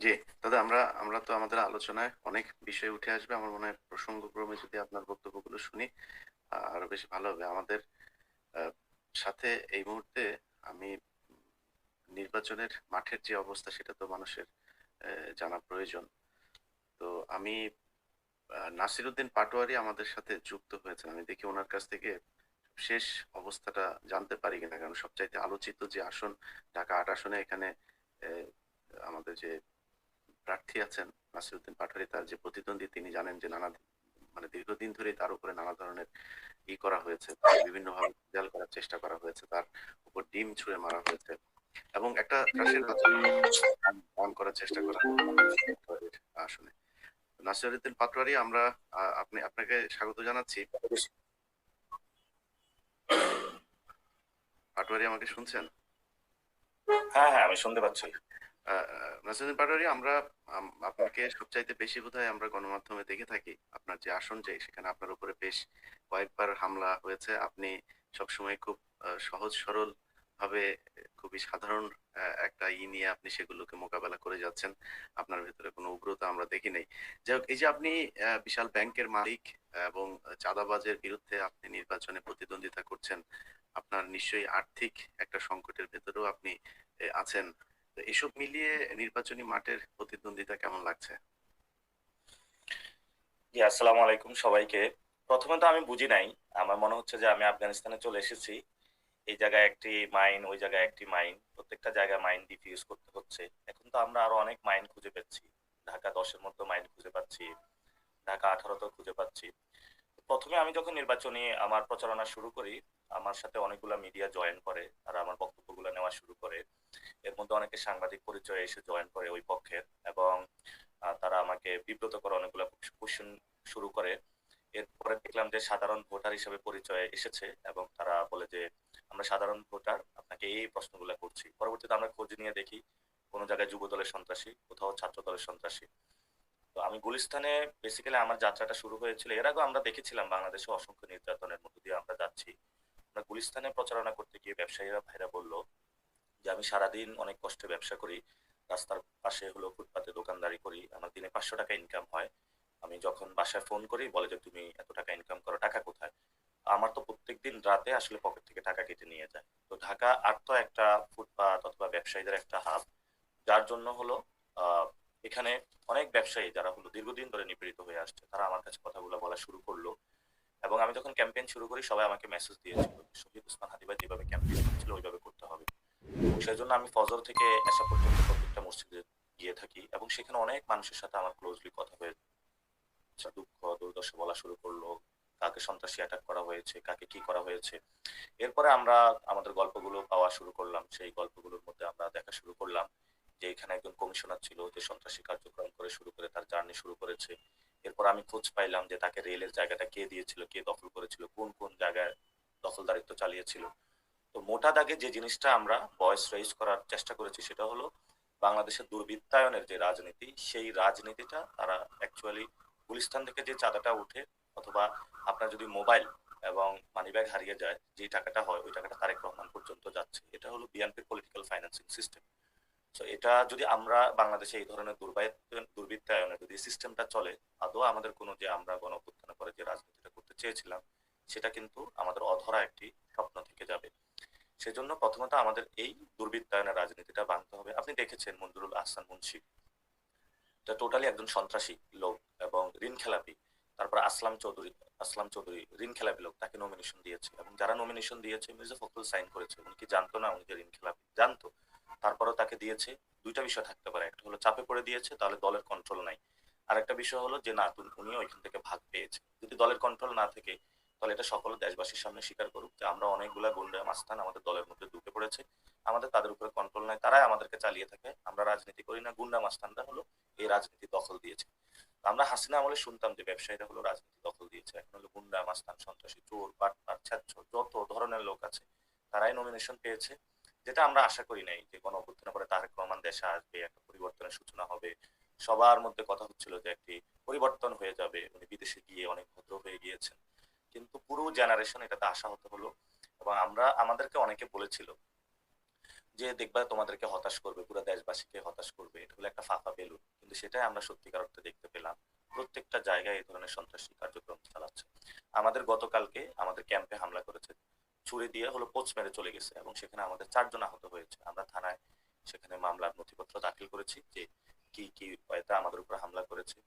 জি, দাদা আমরা আমরা তো আমাদের আলোচনায় অনেক বিষয় উঠে আসবে। আমার মনে হয় প্রসঙ্গক্রমে যদি আপনার বক্তব্যগুলো শুনি আরও বেশি ভালো হবে। আমাদের সাথে এই মুহূর্তে আমি নির্বাচনের মাঠের যে অবস্থা সেটা তো মানুষের জানা প্রয়োজন। তো আমি আ নাসিরউদ্দিন পাটোয়ারি আমাদের সাথে যুক্ত হয়েছেন। আমি দেখি ওনার কাছ থেকে শেষ অবস্থাটা জানতে পারি কিনা। কারণ সবচাইতে আলোচিত যে আসন ঢাকা আট আসনে এখানে আমাদের যে প্রার্থী আছেন নাসিরউদ্দিন পাটোয়ারি তার যে প্রতিদ্বন্দ্বী তিনি জানেন যে নানা মানে দীর্ঘদিন ধরেই তার উপরে নানা ধরনের ই করা হয়েছে। তাকে বিভিন্নভাবে ভেজাল করার চেষ্টা করা হয়েছে। তার উপর ডিম ছুঁড়ে মারা হয়েছে। এবং একটা ত্রাসের দান করার চেষ্টা করা আসনে। নাসিরউদ্দিন পাটোয়ারি আমরা আপনি আপনাকে স্বাগত জানাচ্ছি। পাটোয়ারি আমাকে শুনছেন? হ্যাঁ, হ্যাঁ, আমি শুনতে পাচ্ছি। নাসিরউদ্দিন পাটোয়ারি আমরা, আম, আপনাকে সবচাইতে বেশি আমরা গণমাধ্যমে দেখে থাকি। আপনার যে আসন যে, সেখানে আপনার উপরে বেশ কয়েকবার হামলা হয়েছে। আপনি সবসময় খুব সহজ সরল ভাবে, খুবই সাধারণ একটা ই নিয়ে আপনি সেগুলোকে মোকাবেলা করে যাচ্ছেন। আপনার ভেতরে কোনো উগ্রতা আমরা দেখি নাই। যাই হোক, এই যে আপনি বিশাল ব্যাংকের মালিক এবং চাঁদাবাজের বিরুদ্ধে আপনি নির্বাচনে প্রতিদ্বন্দ্বিতা করছেন। আপনার নিশ্চয়ই আর্থিক একটা সংকটের ভেতরেও আপনি আছেন। এসব মিলিয়ে নির্বাচনী মাঠের প্রতিদ্বন্দ্বিতা কেমন লাগছে? জি, আসসালামু আলাইকুম সবাইকে। প্রথমে তো আমি বুঝি নাই। আমার মনে হচ্ছে যে আমি আফগানিস্তানে চলে এসেছি। এই জায়গায় একটি মাইন, ওই জায়গায় একটি মাইন। প্রত্যেকটা জায়গায় মাইন ডিফিউজ করতে হচ্ছে। এখন তো আমরা আরও অনেক মাইন খুঁজে পাচ্ছি। ঢাকা ১০ এর মতো মাইন খুঁজে পাচ্ছি। ঢাকা ১৮ তেও খুঁজে পাচ্ছি। প্রথমে আমি যখন নির্বাচনী আমার প্রচারণা শুরু করি, আমার সাথে অনেকগুলা মিডিয়া জয়েন করে। আর আমার বক্তব্যগুলো নেওয়া শুরু করে। মধ্যে অনেকে সাংবাদিক পরিচয়ে এসে জয়েন করে ওই পক্ষের এবং তারা আমাকে বিব্রত করে অনেকগুলো কোয়েশ্চেন শুরু করে। এরপরে দেখলাম যে সাধারণ ভোটার হিসেবে পরিচয়ে এসেছে এবং তারা বলে যে, "আমরা সাধারণ ভোটার, আপনাকে এই, প্রশ্নগুলো করছি।" পরবর্তীতে আমরা খোঁজ নিয়ে দেখি কোনো জায়গায় যুব দলের সন্ত্রাসী, কোথাও ছাত্র দলের সন্ত্রাসী। তো আমি গুলিস্তানে বেসিক্যালি আমার যাত্রাটা শুরু হয়েছিল। এর আগেও আমরা দেখেছিলাম বাংলাদেশে অসংখ্য নির্যাতনের মধ্য দিয়ে আমরা যাচ্ছি। আমরা গুলিস্তানে প্রচারণা করতে গিয়ে ব্যবসায়ীরা ভাইরা বলল যে, "আমি সারাদিন অনেক কষ্টে ব্যবসা করি। রাস্তার পাশে হলো ফুটপাতে দোকানদারি করি। আমার দিনে ৳৫০০ ইনকাম হয়। আমি যখন বাসায় ফোন করি বলে যে, "তুমি এত টাকা ইনকাম করো, টাকা কোথায়?" আমার তো প্রত্যেকদিন রাতে আসলে পকেট থেকে টাকা কেটে নিয়ে যায়। তো ঢাকা আর তো একটা ফুটপাত অথবা ব্যবসায়ীদের একটা হাব। যার জন্য হলো এখানে অনেক ব্যবসায়ী যারা হলো দীর্ঘদিন ধরে নিপীড়িত হয়ে আসছে, তারা আমার কাছে কথাগুলো বলা শুরু করল। এবং আমি যখন ক্যাম্পেইন শুরু করি সবাই আমাকে মেসেজ দিয়েছিল। "শহীদ ওসমান হাদি যেভাবে ক্যাম্পেইন করছিল ওইভাবে করতে হবে।" সেজন্য আমি ফজর থেকে এশা পর্যন্ত প্রত্যেকটা মসজিদে গিয়ে থাকি এবং সেখানে অনেক মানুষের সাথে আমার ক্লোজলি কথা হয়েছে। দুঃখ দুর্দশা বলা শুরু করল। কাকে সন্ত্রাসী অ্যাটাক করা হয়েছে, কাকে কি করা হয়েছে। এরপরে আমরা আমাদের গল্পগুলো পাওয়া শুরু করলাম। সেই গল্পগুলোর মধ্যে আমরা দেখা শুরু করলাম যে এখানে একজন কমিশনার ছিল যে সন্ত্রাসী কার্যক্রম করে শুরু করে তার জার্নি শুরু করেছে। এরপর আমি খোঁজ পাইলাম যে তাকে রেলের জায়গাটা কে দিয়েছিল, কে দখল করেছিল, কোন, কোন জায়গায় দখলদারিত্ব চালিয়েছিল। তো মোটা দাগে যে জিনিসটা আমরা ভয়েস রেইজ করার চেষ্টা করেছি সেটা হলো বাংলাদেশের দুর্বৃত্তায়নের যে রাজনীতি, সেই রাজনীতিটা তারা অ্যাকচুয়ালি গুলিস্তান থেকে যে চাঁদাটা উঠে অথবা আপনার যদি মোবাইল এবং মানিব্যাগ হারিয়ে যায়, যেই টাকাটা হয় ওই টাকাটা তারেক রহমান পর্যন্ত যাচ্ছে। এটা হলো বিএনপির পলিটিক্যাল ফাইন্যান্সিং সিস্টেম। সো এটা যদি আমরা বাংলাদেশে এই ধরনের দুর্বৃত্তায়নের যদি সিস্টেমটা চলে, আদৌ আমাদের কোনো যে আমরা গণঅভ্যুত্থানের পরে যে রাজনীতিটা করতে চেয়েছিলাম, সেটা কিন্তু আমাদের অধরা একটি স্বপ্ন থেকে যাবে। সেজন্য প্রথমত আমাদের এই দুর্বৃত্তায়নের রাজনীতিটা ভাঙতে হবে। আপনি দেখেছেন মঞ্জুরুল আহসান মুন্সি এটা টোটালি একজন সন্ত্রাসী লোক এবং ঋণ খেলাপি। তারপর আসলাম চৌধুরী আসলাম চৌধুরী, ঋণ খেলাপি লোক। তাকে নমিনেশন দিয়েছে এবং যারা নমিনেশন দিয়েছে, মির্জা ফখরুল সাইন করেছে। উনি কি জানতো না উনি যে ঋণ খেলাপি? জানতো। তারপরেও তাকে দিয়েছে। দুইটা বিষয় থাকতে পারে। একটা হলো চাপে পড়ে দিয়েছে, তাহলে দলের কন্ট্রোল নাই। আরেকটা বিষয় হলো যে না উনিও ওইখান থেকে ভাগ পেয়েছে। যদি দলের কন্ট্রোল না থাকে তাহলে এটা সকল দেশবাসীর সামনে স্বীকার করুক যে আমরা অনেকগুলা গুন্ডা মাস্তান আমাদের দলের মধ্যে ঢুকে পড়েছে। আমাদের তাদের উপরে কন্ট্রোল নাই। তারাই আমাদেরকে চালিয়ে থাকে। আমরা রাজনীতি করি না। গুন্ডা মাস্তানরা হলো এই রাজনীতি দখল দিয়েছে। আমরা হাসিনা আমলে শুনতাম যে ব্যবসায়ীরা হলো রাজনীতি দখল দিয়েছে। এখন হলো গুন্ডা, মাস্তান, সন্ত্রাসী, চোর, বাটপার, ছ্যাঁচড় যত ধরনের লোক আছে তারাই নমিনেশন পেয়েছে। যেটা আমরা আশা করি নাই যে গণঅভ্যুত্থানের পরে তারেক রহমান দেশে আসবে, একটা পরিবর্তনের সূচনা হবে। সবার মধ্যে কথা হচ্ছিল যে একটি পরিবর্তন হয়ে যাবে। উনি বিদেশে গিয়ে অনেক ভদ্র হয়ে গিয়েছেন। কিন্তু পুরো জেনারেশন এটাতে আশাহত হলো এবং আমরা, আমাদেরকে অনেকে বলেছিল যে, দেখবা, তোমাদেরকে হতাশ করবে, পুরো দেশবাসীকে হতাশ করবে। এটা হলো একটা ফাঁকা বেলুন। কিন্তু সেটাই আমরা সত্যিকার অর্থে দেখতে পেলাম। প্রত্যেকটা জায়গায় এই ধরনের সন্ত্রাসী কার্যক্রম চালাচ্ছে। আমাদের গতকালকে আমাদের ক্যাম্পে হামলা করেছে। ছুরি দিয়ে হলো পোচ মেরে চলে গেছে এবং সেখানে আমাদের চারজন আহত হয়েছে। আমরা থানায় সেখানে মামলার নথিপত্র দাখিল করেছি যে, কি কি এটা আমাদের উপর হামলা করেছে।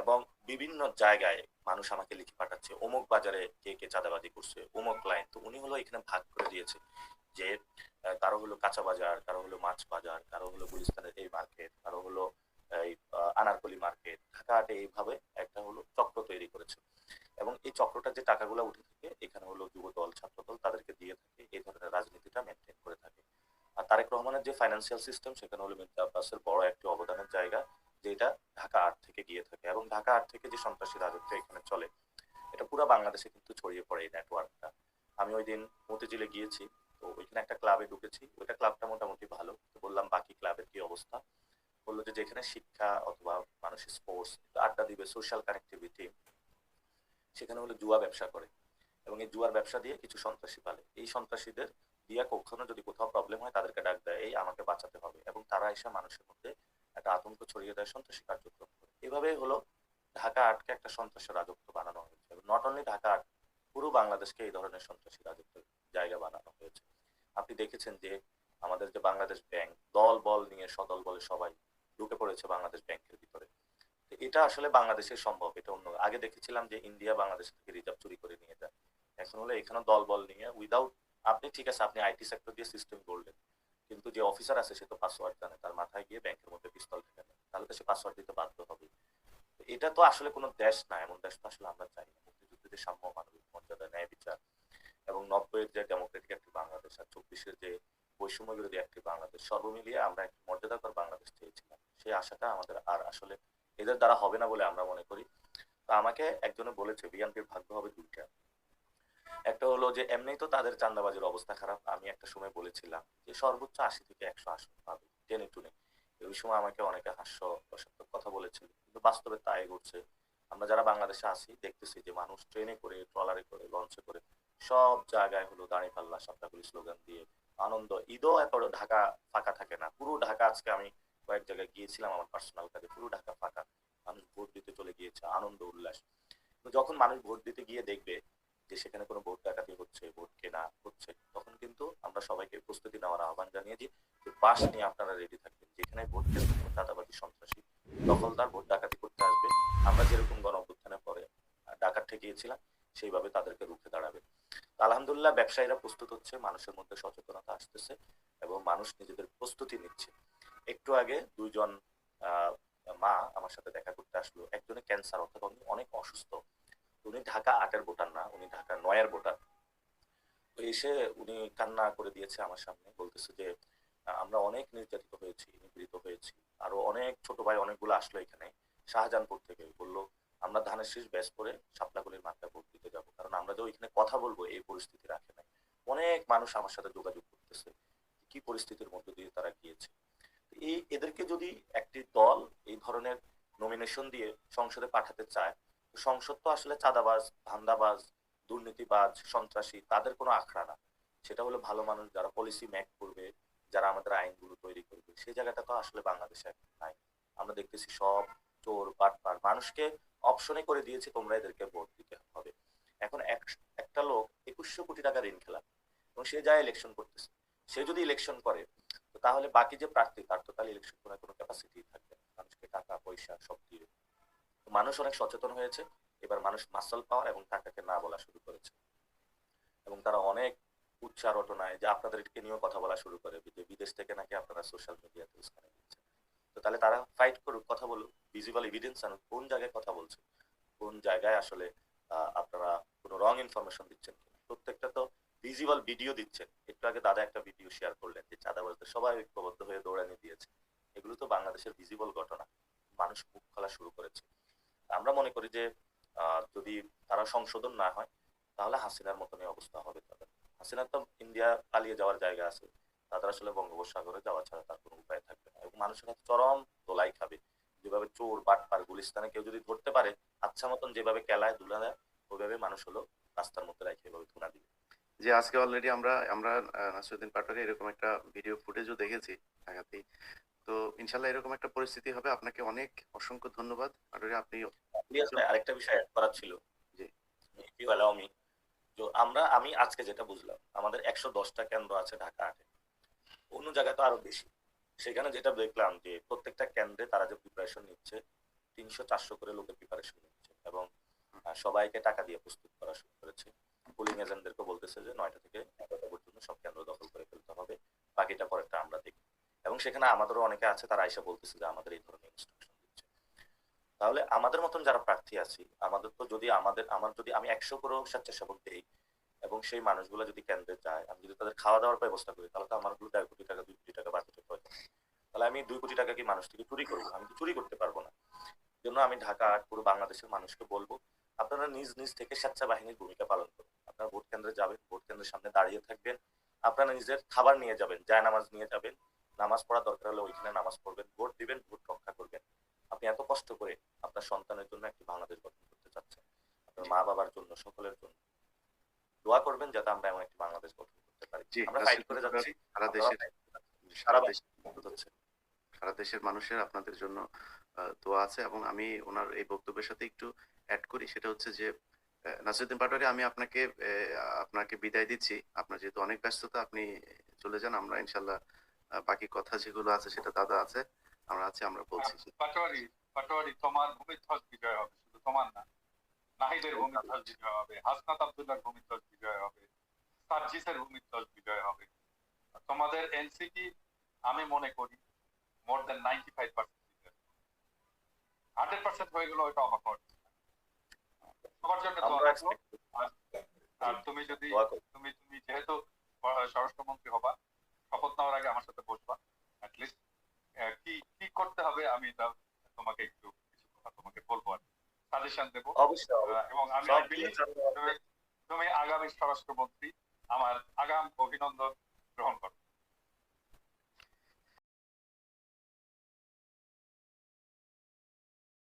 এবং বিভিন্ন জায়গায় মানুষ আমাকে লিখে পাঠাচ্ছে, অমুক বাজারে কে কে চাঁদাবাজি করছে, অমুক লাইন তো উনি হলো এখানে ভাগ করে দিয়েছে যে কারও হলো কাঁচা বাজার, কারও হলো মাছ বাজার, কারও হলো গুলিস্তানের এই মার্কেট কারও হলো, এই আনারকলি মার্কেট ঢাকা হাটে এইভাবে একটা হলো চক্র তৈরি করেছে। এবং এই চক্রটা যে টাকাগুলো উঠে থাকে, এখানে হলো যুব যুবদল, ছাত্রদল তাদেরকে দিয়ে থাকে, এই ধরনের রাজনীতিটা মেনটেন করে থাকে। আর তারেক রহমানের যে ফাইন্যান্সিয়াল সিস্টেম সেখানে হলো মির্জা আব্বাসের বড় একটি অবদানের জায়গা। যেটা ঢাকা আট থেকে গিয়ে থাকে এবং ঢাকা আট থেকে যে সন্ত্রাসী রাজত্ব এখানে চলে, এটা পুরো বাংলাদেশে কিন্তু ছড়িয়ে পড়ে এই নেটওয়ার্কটা আমি ওই দিন মতিঝিলে গিয়েছি, তো ওইখানে একটা ক্লাবে ঢুকেছি। ওইটা ক্লাবটা মোটামুটি ভালো। বললাম, বাকি ক্লাবের কি অবস্থা? বলল যে যেখানে শিক্ষা অথবা মানুষের স্পোর্টস আড্ডা দিবে সোশ্যাল কানেক্টিভিটি সেখানে হলো জুয়া ব্যবসা করে। এবং এই জুয়ার ব্যবসা দিয়ে কিছু সন্ত্রাসী পালে। এই সন্ত্রাসীদের দিয়া কখনো যদি কোথাও প্রবলেম হয়, তাদেরকে ডাক দেয়। এই আমাকে বাঁচাতে হবে। এবং তারা এসে মানুষের মধ্যে একটা আতঙ্ক ছড়িয়ে দেয় সন্ত্রাসী কার্যক্রম করে। এভাবে হলো ঢাকা আটকে একটা সন্ত্রাসী রাজত্ব বানানো হয়েছে। নট অনলি ঢাকা আট, পুরো বাংলাদেশকে এই ধরনের সন্ত্রাসী রাজত্বের জায়গা বানানো হয়েছে। আপনি দেখেছেন যে আমাদের যে বাংলাদেশ ব্যাংক, দল বল নিয়ে সদল বলে সবাই ঢুকে পড়েছে বাংলাদেশ ব্যাংকের ভিতরে। এটা আসলে বাংলাদেশে সম্ভব, এটা অন্য আগে দেখেছিলাম যে ইন্ডিয়া বাংলাদেশ থেকে রিজার্ভ চুরি করে নিয়ে যায়। এখন হলো এখানে দল বল নিয়ে উইদাউট আপনি ঠিক আছে, আপনি আইটি সেক্টর দিয়ে সিস্টেম করলেন কিন্তু যে অফিসার আছে, সে তো পাসওয়ার্ড জানে, তার মাথায় গিয়ে ব্যাংকের পিস্তল থেকে তাহলে তো সে পাসওয়ার্ড দিতে বাধ্য হবে। এটা তো আসলে কোনো দেশ না, এমন দেশ তো আসলে আমরা চাই না। মুক্তিযুদ্ধের সাম্য মানবিক মর্যাদা, ন্যায় বিচার এবং নব্বইয়ের যে ডেমোক্রেটিক একটি বাংলাদেশ আর চব্বিশের যে বৈষম্য বিরোধী একটি বাংলাদেশ, সর্বমিলিয়ে আমরা একটি মর্যাদাকর বাংলাদেশ চেয়েছিলাম। সেই আশাটা আমাদের আর আসলে এদের দ্বারা হবে না বলে আমরা মনে করি। তো আমাকে একজনে বলেছে, বিএনপির ভাগ্য হবে দুইটা। একটা হলো যে এমনি তো তাদের চান্দাবাজির অবস্থা খারাপ। আমি একটা সময় বলেছিলাম যে, সর্বোচ্চ আশি থেকে একশো আসন পাবে, টেনে টুনে। ওই সময় আমাকে অনেকে হাস্য কথা বলেছিল। কিন্তু বাস্তবে তাই ঘটছে। আমরা যারা বাংলাদেশে আছি, দেখতেছি যে মানুষ ট্রেনে করে, ট্রলারে করে, লঞ্চে করে, সব জায়গায় হলো দাঁড়িয়ে পাল্লা সপ্তাহগুলি স্লোগান দিয়ে আনন্দ। ঈদও এত ঢাকা ফাঁকা থাকে না। পুরো ঢাকা আজকে আমি কয়েক জায়গায় গিয়েছিলাম আমার পার্সোনাল কাজে, পুরো ঢাকা ফাঁকা। মানুষ ভোট দিতে চলে গিয়েছে, আনন্দ, উল্লাস। যখন মানুষ ভোট দিতে গিয়ে দেখবে যে সেখানে কোনো ভোট ডাকাতি হচ্ছে, ভোট কেনা হচ্ছে, তখন কিন্তু আমরা সবাইকে প্রস্তুতি নেওয়ার আহ্বান জানিয়েছি যে বাস নিয়ে আপনারা রেডি থাকবেন। যেখানে ভোট চাঁদাবাজি সন্ত্রাসী দখলদার ভোট ডাকাতি করতে আসবে। আমরা যেরকম গণ অভ্যুত্থানের পরে ডাকাত ঠেকিয়েছিলাম সেইভাবে তাদেরকে রুখে দাঁড়াবে। আলহামদুলিল্লাহ ব্যবসায়ীরা প্রস্তুত হচ্ছে, মানুষের মধ্যে সচেতনতা আসতেছে এবং মানুষ নিজেদের প্রস্তুতি নিচ্ছে। একটু আগে দুইজন মা আমার সাথে দেখা করতে আসলো। একজনে ক্যান্সার অর্থাৎ অনেক অসুস্থ। উনি ঢাকা আটের ভোটার না, উনি ঢাকা নয়ের ভোটার। এসে উনি কান্না করে দিয়েছে আমার সামনে, বলতেছে যে আমরা অনেক নির্যাতিত হয়েছি, নিপীড়িত হয়েছি। আরও অনেক ছোট ভাই অনেকগুলো আসলো এখানে, শাহজাহানপুর থেকে। বলল, আমরা ধানের শীষ ব্যাস করে শাপলাগুলির মাথায় ভোট দিতে যাব। কারণ আমরা যে ওইখানে কথা বলব, এই পরিস্থিতি রাখে নাই। অনেক মানুষ আমার সাথে যোগাযোগ করতেছে। কি পরিস্থিতির মধ্যে দিয়ে তারা গিয়েছে? এই এদেরকে যদি একটি দল এই ধরনের নমিনেশন দিয়ে সংসদে পাঠাতে চায় সংসদ তো আসলে চাঁদাবাজ, ধান্দাবাজ, দুর্নীতিবাজ, সন্ত্রাসী, তাদের কোনো আখড়া না। সেটা হলো ভালো মানুষ যারা পলিসি মেক করবে যারা আমাদের আইনগুলো তৈরি করবে, সেই জায়গাটা তো আসলে বাংলাদেশে নাই। আমরা দেখতেছি সব চোর, বাটপার, মানুষকে অপশনে করে দিয়েছে, তোমরা এদেরকে ভোট দিতে হবে। এখন এক- একটা লোক একুশশো কোটি টাকা ঋণ খেলা এবং সে যায় ইলেকশন করতেছে, সে যদি ইলেকশন করে তাহলে বাকি যে প্রার্থী, তার তো তাহলে ইলেকশন করার কোনো ক্যাপাসিটি থাকবে। মানুষকে টাকা, পয়সা সব দিয়ে। মানুষ অনেক সচেতন হয়েছে, এবার মানুষ মাসল পাওয়ার এবং টাকাকে না বলা শুরু করেছে। এবং তারা অনেক উচ্চার রটনায় যে আপনাদেরকে নিয়েও কথা বলা শুরু করে, যে বিদেশ থেকে নাকি আপনারা সোশ্যাল মিডিয়াতে উস্কানি দিচ্ছেন তো তাহলে তারা ফাইট করুক, কথা বলুক ভিজিবল এভিডেন্স আনুক, কোন জায়গায় কথা বলছে, কোন জায়গায় আসলে আপনারা কোনো রং ইনফরমেশন দিচ্ছেন প্রত্যেকটা তো ভিজিবল ভিডিও দিচ্ছেন। একটু আগে দাদা একটা ভিডিও শেয়ার করলেন, যে চাঁদাবাজদের সবাই ঐক্যবদ্ধ হয়ে দৌড়ানি দিয়েছে। এগুলো তো বাংলাদেশের ভিজিবল ঘটনা। মানুষ মুখ খোলা শুরু করেছে। আমরা মনে করি যে যদি তারা সংশোধন না হয়, তাহলে হাসিনার মতনই অবস্থা হবে তাদের। হাসিনার তো ইন্ডিয়া পালিয়ে যাওয়ার জায়গা আছে তাদের আসলে বঙ্গোপসাগরে যাওয়া ছাড়া তার কোনো উপায় থাকবে না এবং মানুষের কাছে চরম দোলাই খাবে যেভাবে চোর বাটপার গুলিস্তানে কেউ যদি ধরতে পারে আচ্ছা মতন যেভাবে কেলায় দুলা দেয় ওইভাবে মানুষ হলো রাস্তার মধ্যে রেখে এভাবে ধুনা দিবে যে আজকে অলরেডি আমরা আমরা আ নাসিরউদ্দিন পাটোয়ারি এরকম একটা ভিডিও ফুটেজও দেখেছি ঢাকাতেই। তো ইনশাল্লাহ এরকম একটা পরিস্থিতি হবে। আপনাকে অনেক অসংখ্য ধন্যবাদ। আপনি আরেকটা বিষয় করার ছিল। জি। me তো আমরা, আমি আজকে যেটা বুঝলাম, আমাদের একশো দশটা কেন্দ্র আছে ঢাকা হাটে। অন্য জায়গায় তো আরও বেশি। সেখানে যেটা দেখলাম যে প্রত্যেকটা কেন্দ্রে তারা যে প্রিপারেশন নিচ্ছে, তিনশো চারশো করে লোকের প্রিপারেশন নিচ্ছে এবং সবাইকে টাকা দিয়ে প্রস্তুত করা শুরু করেছে। পুলিং এজেন্টদেরকে বলতেছে যে নয়টা থেকে ১১টা পর্যন্ত সব কেন্দ্র দখল করে ফেলতে হবে। বাকিটা পরেরটা আমরা দেখি এবং সেখানে আমাদেরও অনেকে আছে, তারা আইসা বলতেছে যে আমাদের এই ধরনের। তাহলে আমাদের মতন যারা প্রার্থী আছি, আমাদের তো যদি আমাদের আমার যদি আমি ১০০ করেও স্বেচ্ছাসেবক দেই এবং সেই মানুষগুলো যদি কেন্দ্রে যায়, আমি যদি তাদের খাওয়া-দাওয়ার ব্যবস্থা করি তাহলে তো আমার হলো ১.৫ কোটি টাকা দুই কোটি টাকা বাজেটের প্রয়োজন। তাহলে আমি দুই কোটি টাকা কি মানুষ থেকে চুরি করব? আমি তো চুরি করতে পারব না। জন্য আমি ঢাকা আর পুরো বাংলাদেশের মানুষকে বলব আপনারা নিজ, নিজ থেকে স্বেচ্ছা বাহিনীর ভূমিকা পালন করুন। আপনারা ভোট কেন্দ্রে যাবেন, ভোট কেন্দ্রের সামনে দাঁড়িয়ে থাকবেন। আপনারা নিজের খাবার নিয়ে যাবেন, জায়নামাজ নিয়ে যাবেন। নামাজ পড়ার দরকার হলে ওইখানে নামাজ পড়বেন। ভোট দিবেন, ভোট রক্ষা করবেন। আপনি এত কষ্ট করে আপনার সন্তানের জন্য একটি বাংলাদেশ গঠন করতে চাচ্ছেন। আপনার মা-বাবার জন্য, সকলের জন্য। দোয়া করবেন যাতে আমরা এমন একটি বাংলাদেশ গঠন করতে পারি। আমরা ফাইট করে যাচ্ছি। সারা দেশের। সারা দেশ হচ্ছে। সারা দেশের মানুষের আপনাদের জন্য দোয়া আছে এবং আমি ওনার এই বক্তব্যের সাথে একটু অ্যাড করি সেটা হচ্ছে যে অ্যা নাসিরউদ্দিন পাটোয়ারি আমি আপনাকে আপনাকে বিদায় দিচ্ছি। আপনার যেহেতু অনেক ব্যস্ততা আপনি চলে যান। আমরা ইনশাল্লাহ বাকি কথা যেগুলো আছে সেটা দাদা আছে। আমরা আছি আমরা বলছি। পাটোয়ারি পাটোয়ারি তোমার ভূমিধ্বজ বিজয় হবে শুধু তোমার না। নাহিদের ভূমিধ্বজ বিজয় হবে হাসনাত আব্দুল্লাহর ভূমিধ্বজ বিজয় হবে সার্জিসের ভূমিধ্বজ বিজয় হবে। তোমাদের এনসিপি আমি মনে করি more than ninety five percent hundred percent হয়ে গেল ওইটা অবাক সবার জন্য দোয়া রাখব। আর তুমি যদি তুমি তুমি যেহেতু স্বরাষ্ট্রমন্ত্রী হবা শপথ নেওয়ার আগে আমার সাথে বসবা অ্যাটলিস্ট কি কি করতে হবে আমি এটা তোমাকে একটু কিছু কথা তোমাকে বলব আর সাজেশন দেবো। এবং আমি তুমি আগামী স্বরাষ্ট্রমন্ত্রী আমার আগাম অভিনন্দন।